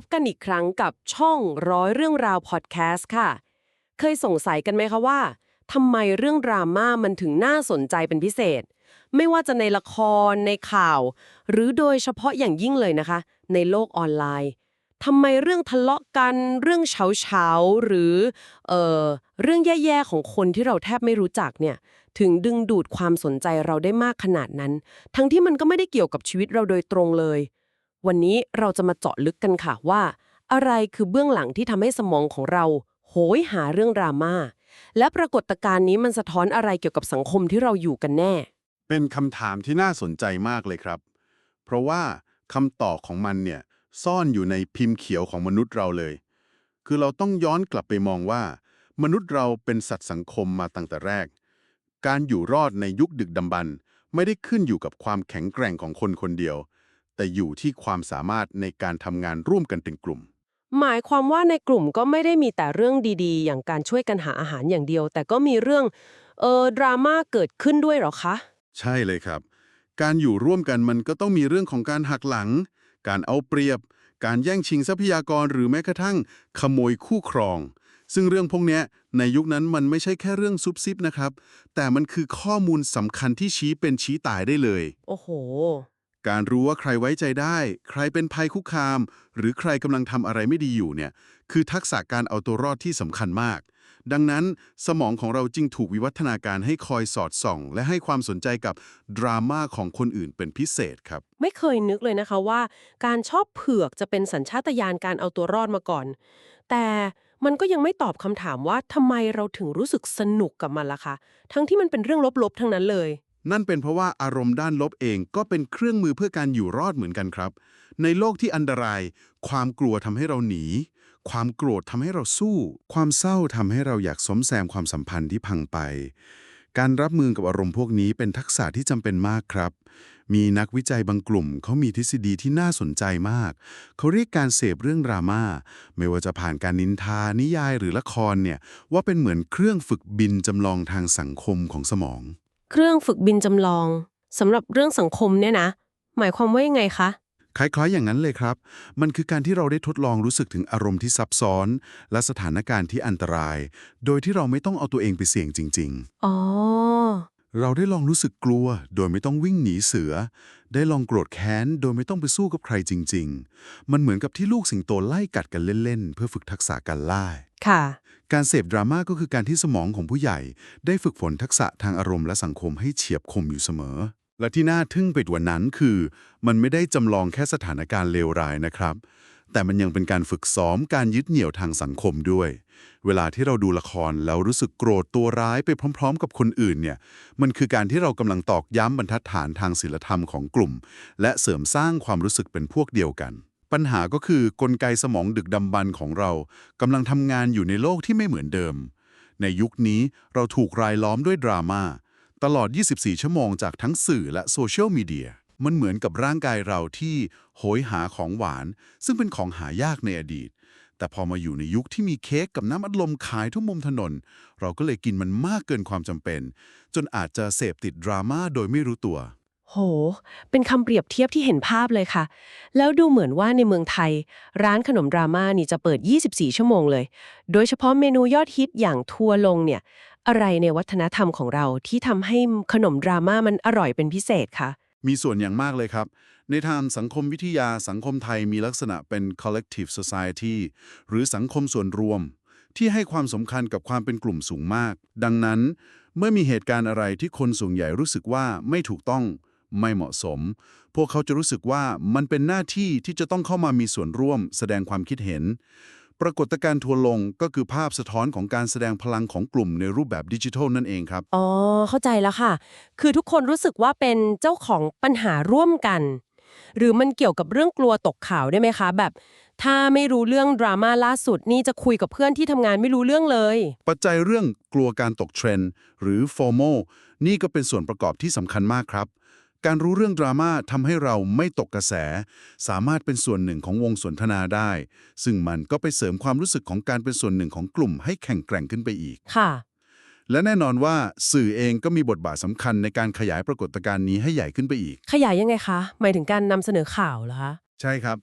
พบกันอีกครั้งกับช่องร้อยเรื่องราวพอดแคสต์ค่ะ เคยสงสัยกันไหมคะว่าทำไมเรื่องดราม่ามันถึงน่าสนใจเป็นพิเศษ ไม่ว่าจะในละครในข่าว หรือโดยเฉพาะอย่างยิ่งเลยนะคะ ในโลกออนไลน์ทำไมเรื่องทะเลาะกันเรื่องเฉาเฉาๆหรือเอ่อเรื่องแย่ๆของคนที่เราแทบไม่รู้จักเนี่ยถึงดึงดูดความสนใจเราได้มากขนาดนั้น ทั้งที่มันก็ไม่ได้เกี่ยวกับชีวิตเราโดยตรงเลย วันนี้เราจะมาเจาะลึกกันค่ะว่า อะไรคือเบื้องหลังที่ทำให้สมองของเรา โหยหาเรื่องดราม่าและปรากฏการณ์นี้มันสะท้อนอะไรเกี่ยวกับสังคมที่เราอยู่กันแน่ เป็นคำถามที่น่าสนใจมากเลยครับ เพราะว่าคำตอบของมันเนี่ยซ่อนอยู่ในพิมพ์เขียวของมนุษย์เราเลย คือเราต้องย้อนกลับไปมองว่า มนุษย์เราเป็นสัตว์สังคมมาตั้งแต่แรก การอยู่รอดในยุคดึกดำบรรพ์ไม่ได้ขึ้นอยู่กับความแข็งแกร่งของคนคนเดียว แต่อยู่ที่ความสามารถในการทำงานร่วมกันเป็นกลุ่ม หมายความว่าในกลุ่มก็ไม่ได้มีแต่เรื่องดีๆ อย่างการช่วยกันหาอาหารอย่างเดียว แต่ก็มีเรื่องเออดราม่าเกิดขึ้นด้วยเหรอคะ ใช่เลยครับ การอยู่ร่วมกันมันก็ต้องมีเรื่องของการหักหลัง การเอาเปรียบ การแย่งชิงทรัพยากรหรือแม้กระทั่ง ขโมยคู่ครอง ซึ่งเรื่องพวกเนี้ยในยุคนั้นมันไม่ใช่แค่เรื่องซุบซิบนะครับ แต่มันคือข้อมูลสำคัญที่ชี้เป็นชี้ตายได้เลย โอ้โห การรู้ว่าใครไว้ใจได้ ใครเป็นภัยคุกคาม หรือใครกำลังทำอะไรไม่ดีอยู่เนี่ย คือทักษะการเอาตัวรอดที่สำคัญมาก ดังนั้นสมองของเราจึงถูกวิวัฒนาการให้คอยสอดส่อง และให้ความสนใจกับดราม่าของคนอื่นเป็นพิเศษครับ ไม่เคยนึกเลยนะคะว่า การชอบเผือกจะเป็นสัญชาตญาณการเอาตัวรอดมาก่อน แต่มันก็ยังไม่ตอบคำถามว่าทำไมเราถึงรู้สึกสนุกกับมันล่ะคะ ทั้งที่มันเป็นเรื่องลบๆ ทั้งนั้นเลย นั่นเป็นเพราะว่าอารมณ์ด้านลบเองก็เป็นเครื่องมือเพื่อการอยู่รอดเหมือนกันครับ ในโลกที่อันตราย ความกลัวทำให้เราหนี ความโกรธทำให้เราสู้ ความเศร้าทำให้เราอยากสมแซมความสัมพันธ์ที่พังไป การรับมือกับอารมณ์พวกนี้เป็นทักษะที่จำเป็นมากครับ มีนักวิจัยบางกลุ่มเขามีทฤษฎีที่น่าสนใจมาก เขาเรียกการเสพเรื่องดราม่าไม่ว่าจะผ่านการนินทานิยายหรือละครเนี่ยว่าเป็นเหมือนเครื่องฝึกบินจำลองทางสังคมของสมอง เครื่องฝึกบินจำลองสำหรับเรื่องสังคมเนี่ยนะ หมายความว่ายังไงคะ คล้ายๆอย่างนั้นเลยครับ มันคือการที่เราได้ทดลองรู้สึกถึงอารมณ์ที่ซับซ้อน และสถานการณ์ที่อันตราย โดยที่เราไม่ต้องเอาตัวเองไปเสี่ยงจริงอ๋อๆเราได้ลองรู้สึกกลัว โดยไม่ต้องวิ่งหนีเสือ ได้ลองโกรธแค้นโดยไม่ต้องไปสู้กับใครจริง ๆ มันเหมือนกับที่ลูกสิงโตไล่กัดกันเล่น ๆ เพื่อฝึกทักษะการล่า ค่ะ การเสพดราม่าก็คือการที่สมองของผู้ใหญ่ ได้ฝึกฝนทักษะทางอารมณ์และสังคมให้เฉียบคมอยู่เสมอ และที่น่าทึ่งไปกว่านั้นคือ มันไม่ได้จำลองแค่สถานการณ์เลวร้ายนะครับ แต่มันยังเป็นการฝึกซ้อมการยึดเหนี่ยวทางสังคมด้วย เวลาที่เราดูละครแล้วรู้สึกโกรธตัวร้ายไปพร้อม ๆ กับคนอื่นเนี่ย มันคือการที่เรากำลังตอกย้ำบรรทัดฐานทางศีลธรรมของกลุ่ม และเสริมสร้างความรู้สึกเป็นพวกเดียวกัน ปัญหาก็คือกลไกสมองดึกดำบรรพ์ของเรากำลังทำงานอยู่ในโลกที่ไม่เหมือนเดิม ในยุคนี้เราถูกรายล้อมด้วยดราม่าตลอด 24 ชั่วโมงจากทั้งสื่อและโซเชียลมีเดีย มันเหมือนกับร่างกายเราที่โหยหาของหวาน ซึ่งเป็นของหายากในอดีต แต่พอมาอยู่ในยุคที่มีเค้กกับน้ำอัดลมขายทุกมุมถนน เราก็เลยกินมันมากเกินความจำเป็น จนอาจจะเสพติดดราม่าโดยไม่รู้ตัว โห เป็นคำเปรียบเทียบที่เห็นภาพเลยค่ะ แล้วดูเหมือนว่าในเมืองไทย ร้านขนมดราม่านี่จะเปิด 24 ชั่วโมงเลย โดยเฉพาะเมนูยอดฮิตอย่างทัวลงเนี่ย อะไรในวัฒนธรรมของเราที่ทำให้ขนมดราม่ามันอร่อยเป็นพิเศษคะ มีส่วนอย่างมากเลยครับ ในทางสังคมวิทยาสังคมไทยมีลักษณะเป็น collective society หรือสังคมส่วนรวม ที่ให้ความสำคัญกับความเป็นกลุ่มสูงมาก ดังนั้น เมื่อมีเหตุการณ์อะไรที่คนส่วนใหญ่รู้สึกว่าไม่ถูกต้องไม่เหมาะสม พวกเขาจะรู้สึกว่ามันเป็นหน้าที่ที่จะต้องเข้ามามีส่วนร่วม แสดงความคิดเห็น ปรากฏการณ์ทัวร์ลงก็คือภาพสะท้อนของการแสดงพลังของกลุ่มในรูปแบบดิจิทัลนั่นเองครับ อ๋อ เข้าใจแล้วค่ะ คือทุกคนรู้สึกว่าเป็นเจ้าของปัญหาร่วมกัน หรือมันเกี่ยวกับเรื่องกลัวตกข่าวได้ไหมคะ แบบ ถ้าไม่รู้เรื่องดราม่าล่าสุดนี่จะคุยกับเพื่อนที่ทำงานไม่รู้เรื่องเลย ปัจจัยเรื่องกลัวการตกเทรนด์หรือ FOMO นี่ก็เป็นส่วนประกอบที่สำคัญมากครับ การรู้เรื่องดราม่าทำให้เราไม่ตกกระแส สามารถเป็นส่วนหนึ่งของวงสนทนาได้ ซึ่งมันก็ไปเสริมความรู้สึกของการเป็นส่วนหนึ่งของกลุ่มให้แข่งแกร่งขึ้นไปอีก ค่ะ และแน่นอนว่าสื่อเองก็มีบทบาทสำคัญในการขยายปรากฏการณ์นี้ให้ใหญ่ขึ้นไปอีก ขยายยังไงคะ หมายถึงการนำเสนอข่าวเหรอคะ ใช่ครับ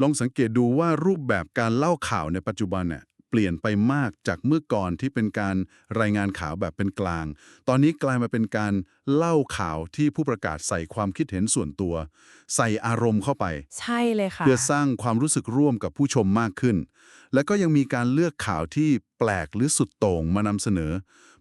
ลองสังเกตดูว่ารูปแบบการเล่าข่าวในปัจจุบันเนี่ยเปลี่ยนไปมากจากเมื่อก่อนที่เป็นการรายงานข่าวแบบเป็นกลาง ตอนนี้กลายมาเป็นการเล่าข่าวที่ผู้ประกาศใส่ความคิดเห็นส่วนตัว ใส่อารมณ์เข้าไป ใช่เลยค่ะ เพื่อสร้างความรู้สึกร่วมกับผู้ชมมากขึ้น และก็ยังมีการเลือกข่าวที่แปลกหรือสุดโต่งมานำเสนอ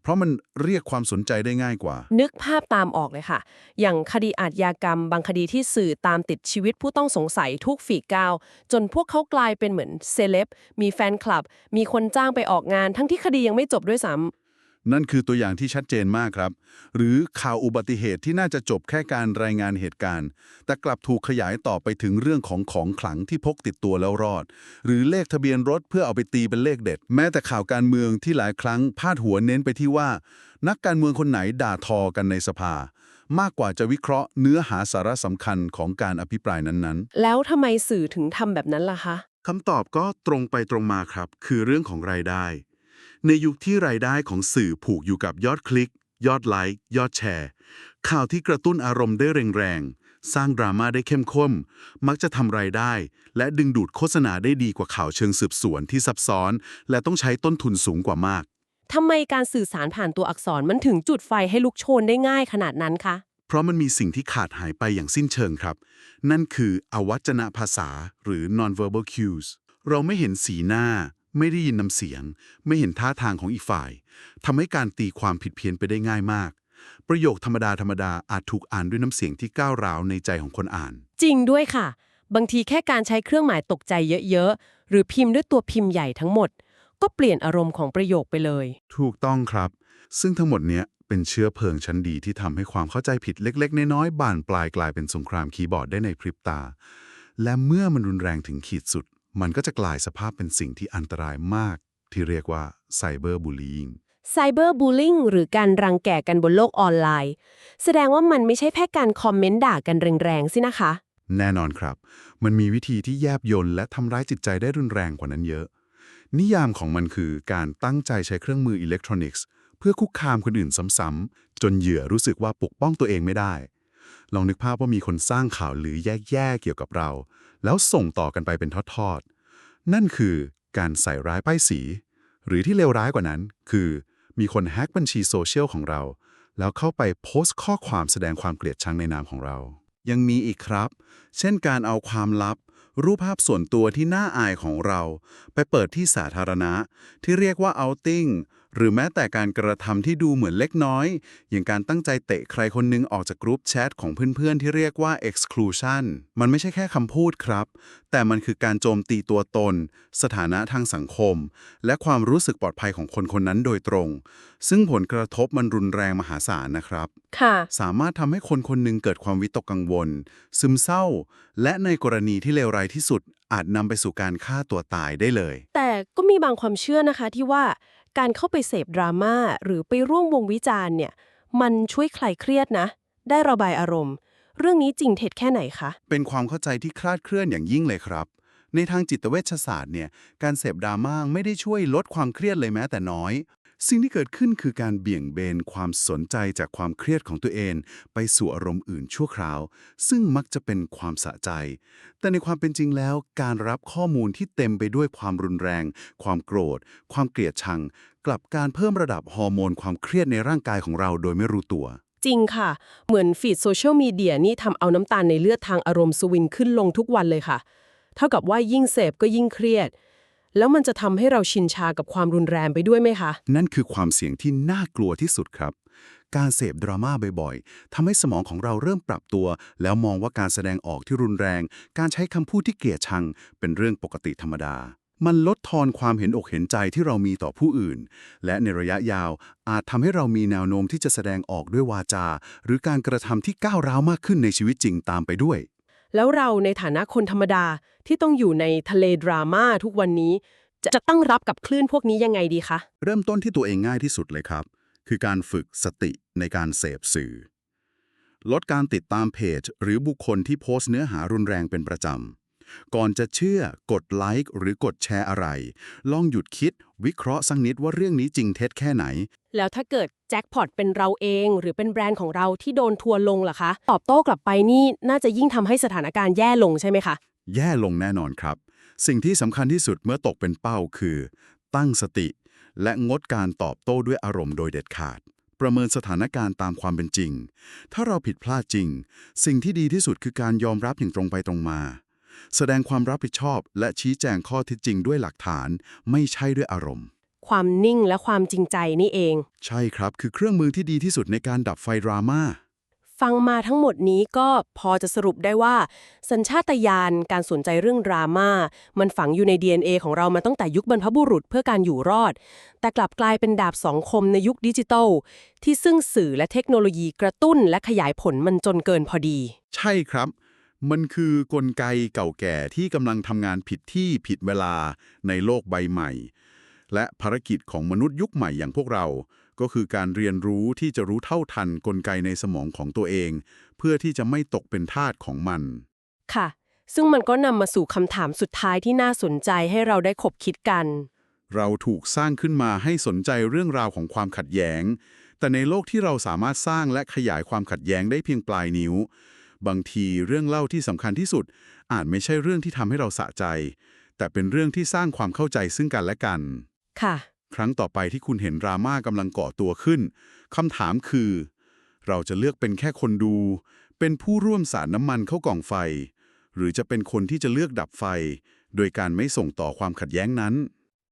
เพราะมันเรียกความสนใจได้ง่ายกว่า นึกภาพตามออกเลยค่ะ อย่างคดีอาชญากรรม บางคดีที่สื่อตามติดชีวิตผู้ต้องสงสัยทุกฝีก้าว จนพวกเขากลายเป็นเหมือนเซเลบมีแฟนคลับ มีคนจ้างไปออกงาน ทั้งที่คดียังไม่จบด้วยซ้ำ นั่นคือตัวอย่างที่ชัดเจนมากครับ หรือข่าวอุบัติเหตุที่น่าจะจบแค่การรายงานเหตุการณ์ แต่กลับถูกขยายต่อไปถึงเรื่องของของขลังที่พกติดตัวแล้วรอด หรือเลขทะเบียนรถเพื่อเอาไปตีเป็นเลขเด็ด แม้แต่ข่าวการเมืองที่หลายครั้งพาดหัวเน้นไปที่ว่า นักการเมืองคนไหนด่าทอกันในสภามากกว่าจะวิเคราะห์เนื้อหาสาระสำคัญของการอภิปรายนั้นๆ แล้วทำไมสื่อถึงทำแบบนั้นล่ะคะคำตอบก็ตรงไปตรงมาครับ คือเรื่องของรายได้ ในยุคที่รายได้ของสื่อผูกอยู่กับยอดคลิก ยอดไลค์ ยอดแชร์ ข่าวที่กระตุ้นอารมณ์ได้แรงๆ สร้างดราม่าได้เข้มข้น มักจะทำรายได้ และดึงดูดโฆษณาได้ดีกว่าข่าวเชิงสืบสวนที่ซับซ้อน และต้องใช้ต้นทุนสูงกว่ามาก ทำไมการสื่อสารผ่านตัวอักษรมันถึงจุดไฟให้ลุกโชนได้ง่ายขนาดนั้นคะ เพราะมันมีสิ่งที่ขาดหายไปอย่างสิ้นเชิงครับ นั่นคืออวัจนภาษาหรือ nonverbal cues เราไม่เห็นสีหน้า ไม่ได้ยินน้ำเสียง ไม่เห็นท่าทางของอีกฝ่ายทำให้การตีความผิดเพี้ยนไปได้ง่ายมาก ประโยคธรรมดาธรรมดาอาจถูกอ่านด้วยน้ำเสียงที่ก้าวร้าวในใจของคนอ่าน จริงด้วยค่ะ บางทีแค่การใช้เครื่องหมายตกใจเยอะๆ หรือพิมพ์ด้วยตัวพิมพ์ใหญ่ทั้งหมด ก็เปลี่ยนอารมณ์ของประโยคไปเลย ถูกต้องครับ ซึ่งทั้งหมดเนี้ยเป็นเชื้อเพลิงชั้นดีที่ทำให้ความเข้าใจผิดเล็ก ๆ น้อยๆบานปลายกลายเป็นสงครามคีย์บอร์ดได้ในพริบตา และเมื่อมันรุนแรงถึงขีดสุด มันก็จะกลายสภาพเป็นสิ่งที่อันตรายมาก ที่เรียกว่าไซเบอร์บูล y i n g ไซเบอร์บูลลิงหรือการรังแกกันบนโลกออนไลน์ แสดงว่ามันไม่ใช่แค่การคอมเมนต์ด่ากันแรงๆสินะคะ แน่นอนครับ มันมีวิธีที่แยบยลและทำร้ายจิตใจได้รุนแรงกว่านั้นเยอะ นิยามของมันคือการตั้งใจใช้เครื่องมืออิเล็กทรอนิกส์ เพื่อคุกคามคนอื่นซ้ำๆจนเหยื่อรู้สึกว่าปกป้องตัวเองไม่ได้ ลองนึกภาพว่ามีคนสร้างข่าวหรือแย่ๆเกี่ยวกับเรา แล้วส่งต่อกันไปเป็นทอดๆ นั่นคือการใส่ร้ายป้ายสี หรือที่เลวร้ายกว่านั้น คือมีคนแฮ็กบัญชีโซเชียลของเรา แล้วเข้าไปโพสต์ข้อความแสดงความเกลียดชังในนามของเรา ยังมีอีกครับ เช่นการเอาความลับ รูปภาพส่วนตัวที่น่าอายของเรา ไปเปิดที่สาธารณะ ที่เรียกว่า outing หรือแม้แต่การกระทำที่ดูเหมือนเล็กน้อย อย่างการตั้งใจเตะใครคนหนึงออกจากกรุ๊ปแชทของเพื่อนๆ ที่เรียกว่า exclusion มันไม่ใช่แค่คำพูดครับ แต่มันคือการโจมตีตัวตน สถานะทางสังคม และความรู้สึกปลอดภัยของคนคนนั้นโดยตรง ซึ่งผลกระทบมันรุนแรงมหาศาลนะครับค่ะสามารถทำให้คนคนหนึ่งเกิดความวิตกกังวล ซึมเศร้า และในกรณีที่เลวร้ายที่สุดอาจนำไปสู่การฆ่าตัวตายได้เลย แต่ก็มีบางความเชื่อนะคะที่ว่า การเข้าไปเสพดราม่าหรือไปร่วมวงวิจารณ์เนี่ย มันช่วยคลายเครียดนะ ได้ระบายอารมณ์ เรื่องนี้จริงเท็จแค่ไหนคะ เป็นความเข้าใจที่คลาดเคลื่อนอย่างยิ่งเลยครับ ในทางจิตเวชศาสตร์เนี่ย การเสพดราม่าไม่ได้ช่วยลดความเครียดเลยแม้แต่น้อย สิ่งที่เกิดขึ้นคือการเบี่ยงเบนความสนใจจากความเครียดของตัวเอง ไปสู่อารมณ์อื่นชั่วคราว ซึ่งมักจะเป็นความสะใจ แต่ในความเป็นจริงแล้ว การรับข้อมูลที่เต็มไปด้วยความรุนแรง ความโกรธ ความเกลียดชัง กลับการเพิ่มระดับฮอร์โมนความเครียดในร่างกายของเราโดยไม่รู้ตัวจริงค่ะ เหมือนฟีดโซเชียลมีเดียนี่ทำเอาน้ำตาลในเลือดทางอารมณ์สวิงขึ้นลงทุกวันเลยค่ะ เท่ากับว่ายิ่งเสพก็ยิ่งเครียด แล้วมันจะทำให้เราชินชากับความรุนแรงไปด้วยไหมคะ นั่นคือความเสี่ยงที่น่ากลัวที่สุดครับ การเสพดราม่าบ่อยๆทำให้สมองของเราเริ่มปรับตัว แล้วมองว่าการแสดงออกที่รุนแรง การใช้คำพูดที่เกลียดชัง เป็นเรื่องปกติธรรมดา มันลดทอนความเห็นอกเห็นใจที่เรามีต่อผู้อื่น และในระยะยาวอาจทำให้เรามีแนวโน้มที่จะแสดงออกด้วยวาจา หรือการกระทำที่ก้าวร้าวมากขึ้นในชีวิตจริงตามไปด้วย แล้วเราในฐานะคนธรรมดาที่ต้องอยู่ในทะเลดราม่าทุกวันนี้จะจะตั้งรับกับคลื่นพวกนี้ยังไงดีคะ เริ่มต้นที่ตัวเองง่ายที่สุดเลยครับ คือการฝึกสติในการเสพสื่อ ลดการติดตามเพจ หรือบุคคลที่โพสต์เนื้อหารุนแรงเป็นประจำ ก่อนจะเชื่อกดไลค์หรือกดแชร์อะไร ลองหยุดคิดวิเคราะห์สักนิดว่าเรื่องนี้จริงเท็จแค่ไหน แล้วถ้าเกิดแจ็คพอตเป็นเราเอง หรือเป็นแบรนด์ของเราที่โดนทัวร์ลงล่ะคะ ตอบโต้กลับไปนี่น่าจะยิ่งทำให้สถานการณ์แย่ลงใช่ไหมคะ แย่ลงแน่นอนครับ สิ่งที่สำคัญที่สุดเมื่อตกเป็นเป้าคือ ตั้งสติ และงดการตอบโต้ด้วยอารมณ์โดยเด็ดขาด ประเมินสถานการณ์ตามความเป็นจริง ถ้าเราผิดพลาดจริง สิ่งที่ดีที่สุดคือการยอมรับอย่างตรงไปตรงมา แสดงความรับผิดชอบและชี้แจงข้อเท็จจริงด้วยหลักฐาน ไม่ใช่ด้วยอารมณ์ ความนิ่งและความจริงใจนี่เอง ใช่ครับคือเครื่องมือที่ดีที่สุดในการดับไฟดราม่าฟังมาทั้งหมดนี้ก็พอจะสรุปได้ว่า สัญชาตญาณการสนใจเรื่องดราม่ามันฝังอยู่ใน DNA ของเรามาตั้งแต่ยุคบรรพบุรุษเพื่อการอยู่รอด แต่กลับกลายเป็นดาบสองคมในยุคดิจิทัลที่ซึ่งสื่อและเทคโนโลยีกระตุ้นและขยายผลมันจนเกินพอดี ใช่ครับ มันคือกลไกเก่าแก่ที่กำลังทำงานผิดที่ผิดเวลาในโลกใบใหม่ และภารกิจของมนุษย์ยุคใหม่อย่างพวกเรา ก็คือการเรียนรู้ที่จะรู้เท่าทันกลไกในสมองของตัวเอง เพื่อที่จะไม่ตกเป็นทาสของมัน ค่ะ ซึ่งมันก็นำมาสู่คำถามสุดท้ายที่น่าสนใจให้เราได้คบคิดกัน เราถูกสร้างขึ้นมาให้สนใจเรื่องราวของความขัดแย้ง แต่ในโลกที่เราสามารถสร้างและขยายความขัดแย้งได้เพียงปลายนิ้ว บางทีเรื่องเล่าที่สำคัญที่สุด อาจไม่ใช่เรื่องที่ทำให้เราสะใจ แต่เป็นเรื่องที่สร้างความเข้าใจซึ่งกันและกัน ค่ะ ครั้งต่อไปที่คุณเห็นดราม่ากำลังก่อตัวขึ้นคำถามคือ เราจะเลือกเป็นแค่คนดู เป็นผู้ร่วมสารน้ำมันเข้ากล่องไฟ หรือจะเป็นคนที่จะเลือกดับไฟ โดยการไม่ส่งต่อความขัดแย้งนั้น